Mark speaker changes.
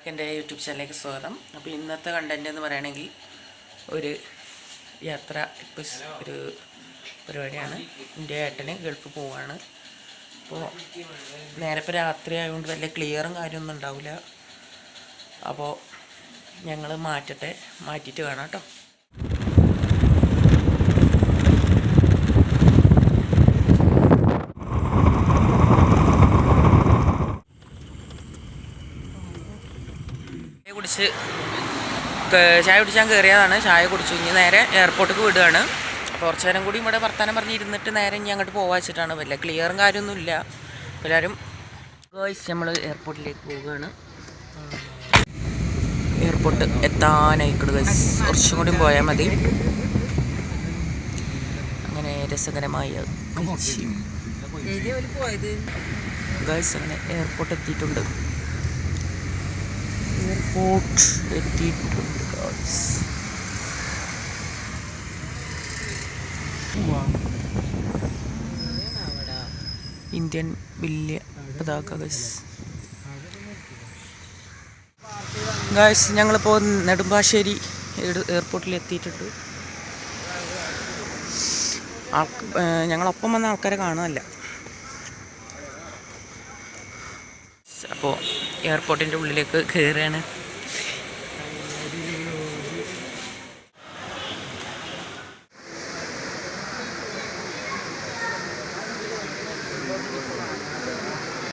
Speaker 1: എല്ലാവർക്കും എന്റെ യൂട്യൂബ് ചാനലിലേക്ക് സ്വാഗതം. അപ്പോൾ ഇന്നത്തെ കണ്ടന്റ് എന്ന് പറയുകയാണെങ്കിൽ ഒരു യാത്ര ഇപ്പോൾ ഒരു പരിപാടിയാണ്. എന്റെ ഏട്ടന് ഗൾഫ് പോവാണ്. അപ്പോൾ നേരെ ഇപ്പോൾ രാത്രി ആയതുകൊണ്ട് വലിയ ക്ലിയറും കാര്യമൊന്നും ഉണ്ടാവില്ല. അപ്പോൾ ഞങ്ങൾ മാറ്റട്ടെ മാറ്റിയിട്ട് വേണം കേട്ടോ. ചായ കുടിച്ച് ചായ കുടിച്ചാൽ കയറിയതാണ് ചായ കുടിച്ചു. ഇനി നേരെ എയർപോർട്ടിലേക്ക് വിടുകയാണ്. അപ്പോൾ കുറച്ച് നേരം കൂടി ഇവിടെ വർത്താനം പറഞ്ഞ് ഇരുന്നിട്ട് നേരെ ഇനി അങ്ങോട്ട് പോകാൻ വെച്ചിട്ടാണ് വല്ല ക്ലിയറും കാര്യമൊന്നുമില്ല എല്ലാവരും ഗേൾസ് നമ്മൾ എയർപോർട്ടിലേക്ക് പോവുകയാണ്. എയർപോർട്ട് എത്താനായിക്കോട് ഗൈസ് കുറച്ചും കൂടി പോയാൽ മതി. അങ്ങനെ രസകരമായ ഗൈസ് അങ്ങനെ എയർപോർട്ട് എത്തിയിട്ടുണ്ട്. എയർപോർട്ട് എത്തിയിട്ടുണ്ട് guys. ഇന്ത്യൻ വലിയ പതാക ഗൈസ് ഗായ്സ് ഞങ്ങളിപ്പോൾ നെടുമ്പാശ്ശേരി എയർ- എയർപോർട്ടിൽ എത്തിയിട്ടുണ്ട്. ഏർ ഞങ്ങളൊപ്പം വന്ന ആൾക്കാരെ കാണാനല്ല അപ്പോൾ എയർപോർട്ടിന്റെ ഉള്ളിലേക്ക് കയറുകയാണ്